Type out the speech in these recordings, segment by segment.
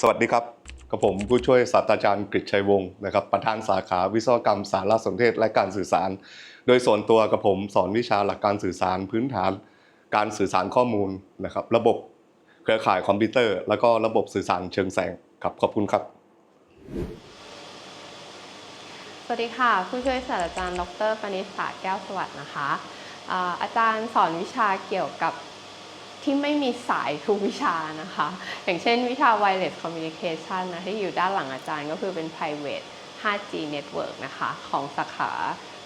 สวัสดีครับกับผมผู้ช่วยศาสตราจารย์กฤษชัยวงศ์นะครับประธานสาขาวิศวกรรมสารสนเทศและการสื่อสาร โดยส่วนตัวกับผมสอนวิชาหลักการสื่อสารพื้นฐาน การสื่อสารข้อมูลนะครับระบบเครือข่ายคอมพิวเตอร์ แล้วก็ระบบสื่อสารเชิงแสงครับขอบคุณครับ สวัสดีค่ะ ผู้ช่วยศาสตราจารย์ ดรปณิษฐาแก้วสวัสดิ์นะคะอาจารย์สอนวิชาเกี่ยวกับ ที่ไม่มีสายทุกวิชานะคะ อย่างเช่นวิชา wireless communication นะที่อยู่ด้านหลังอาจารย์ก็คือเป็น private 5G network นะคะ ของสาขา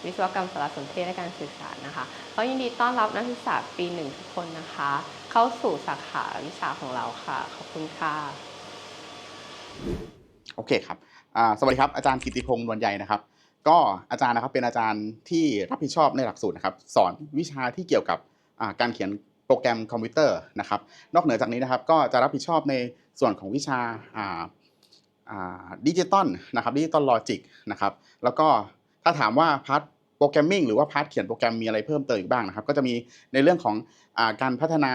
วิศวกรรมสารสนเทศและการสื่อสารนะคะก็ยินดีต้อนรับนักศึกษาปีหนึ่งทุกคนนะคะ เข้าสู่สาขาวิชาของเราค่ะ ขอบคุณค่ะ โอเคครับสวัสดีครับอาจารย์กิติพงษ์นวลใหญ่นะครับ ก็อาจารย์นะครับเป็นอาจารย์ที่รับผิดชอบในหลักสูตรนะครับ สอนวิชาที่เกี่ยวกับการเขียน โปรแกรมคอมพิวเตอร์นะครับ นอกเหนือจากนี้นะครับ ก็จะรับผิดชอบในส่วนของวิชาดิจิตอลนะครับดิจิตอลลอจิกนะครับ แล้วก็ถ้าถามว่าพาร์ทโปรแกรมมิ่งหรือว่าพาร์ทเขียนโปรแกรมมีอะไรเพิ่มเติมอีกบ้างนะครับ ก็จะมีในเรื่องของอการพัฒนา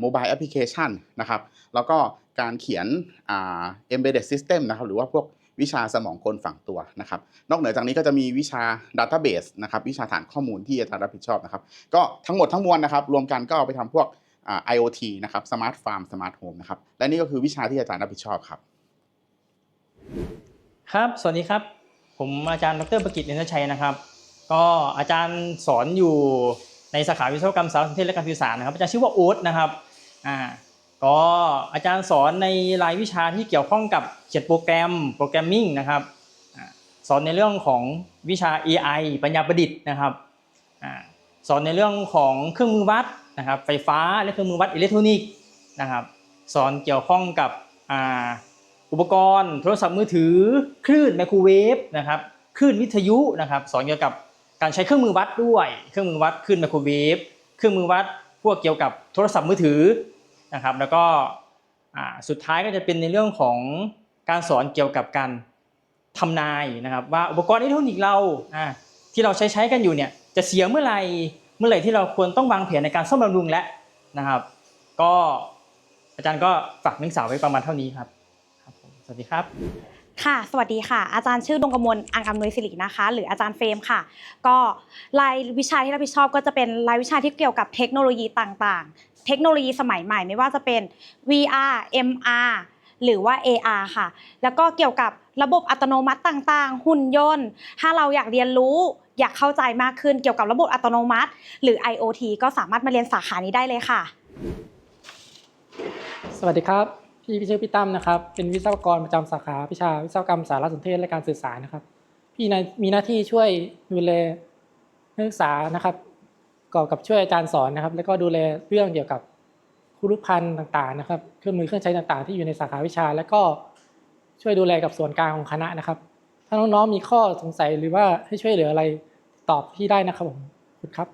โมบายแอปพลิเคชันนะครับ แล้วก็การเขียนอ่า embedded system นะครับ หรือว่าพวก วิชาสมองกลฝังตัวนะครับ นอกเหนือจากนี้ก็จะมีวิชา database นะครับ วิชาฐานข้อมูลที่อาจารย์รับผิดชอบนะครับ ก็ทั้งหมดทั้งมวลนะครับ รวมกันก็เอาไปทำพวกอ่า IoT นะครับ smart farm smart home นะครับ และนี่ก็คือวิชาที่อาจารย์รับผิดชอบครับ ครับ สวัสดีครับ ผมอาจารย์ดรประกิตเนนชัยนะครับ ก็อาจารย์สอนอยู่ในสาขาวิศวกรรมสารสนเทศและการสื่อสารนะครับ อาจารย์ชื่อว่าโอ๊ตนะครับ อ่า ก็อาจารย์สอนในรายวิชาที่เกี่ยวข้องกับเขียนโปรแกรมโปรแกรมมิ่งนะครับสอนในเรื่องของวิชา AI ปัญญาประดิษฐ์นะครับสอนในเรื่องของเครื่องมือวัดนะครับไฟฟ้าและเครื่องมือวัดอิเล็กทรอนิกส์นะครับสอนเกี่ยวข้องกับอุปกรณ์ โทรศัพท์มือถือ คลื่นไมโครเวฟนะครับคลื่นวิทยุนะครับสอนเกี่ยวกับการใช้เครื่องมือวัดด้วย เครื่องมือวัดคลื่นไมโครเวฟเครื่องมือวัดพวกเกี่ยวกับโทรศัพท์มือถือ นะครับ แล้วก็สุดท้ายก็จะเป็นในเรื่องของการสอนเกี่ยวกับการทำนายนะครับ ว่าอุปกรณ์อิเล็กทรอนิกส์เราที่เราใช้ใช้กันอยู่เนี่ยจะเสียเมื่อไหร่เมื่อไหร่ที่เราควรต้องวางแผนในการซ่อมบำรุงแล้วนะครับ ก็อาจารย์ก็ฝากนักศึกษาไว้ประมาณเท่านี้ครับครับสวัสดีครับค่ะ สวัสดีค่ะ อาจารย์ชื่อดวงกมลอังคำนวยสิรินะคะ หรืออาจารย์เฟรมค่ะ ก็รายวิชาที่รับผิดชอบก็จะเป็นรายวิชาที่เกี่ยวกับเทคโนโลยีต่าง เทคโนโลยีสมัยใหม่ไม่ว่าจะเป็น VR MR หรือว่า AR ค่ะ แล้วก็เกี่ยวกับระบบอัตโนมัติต่างๆ หุ่นยนต์ ถ้าเราอยากเรียนรู้อยากเข้าใจมากขึ้นเกี่ยวกับระบบอัตโนมัติ หรือ IoT ก็สามารถมาเรียนสาขานี้ได้เลยค่ะ สวัสดีครับ พี่พี่ชื่อพี่ตั้มนะครับ เป็นวิศวกรประจำสาขาวิชาวิศวกรรมสารสนเทศและการสื่อสารนะครับ พี่มีหน้าที่ช่วยดูแลนักศึกษานะครับ ก่อกับช่วยอาจารย์สอนนะครับ แล้วก็ดูแลเรื่องเกี่ยวกับครุพันธ์ต่างๆนะครับ เครื่องมือเครื่องใช้ต่างๆ ที่อยู่ในสาขาวิชา แล้วก็ช่วยดูแลกับส่วนกลางของคณะนะครับ ถ้าน้องๆมีข้อสงสัยหรือว่าให้ช่วยเหลืออะไรตอบพี่ได้นะครับผมคุณครับ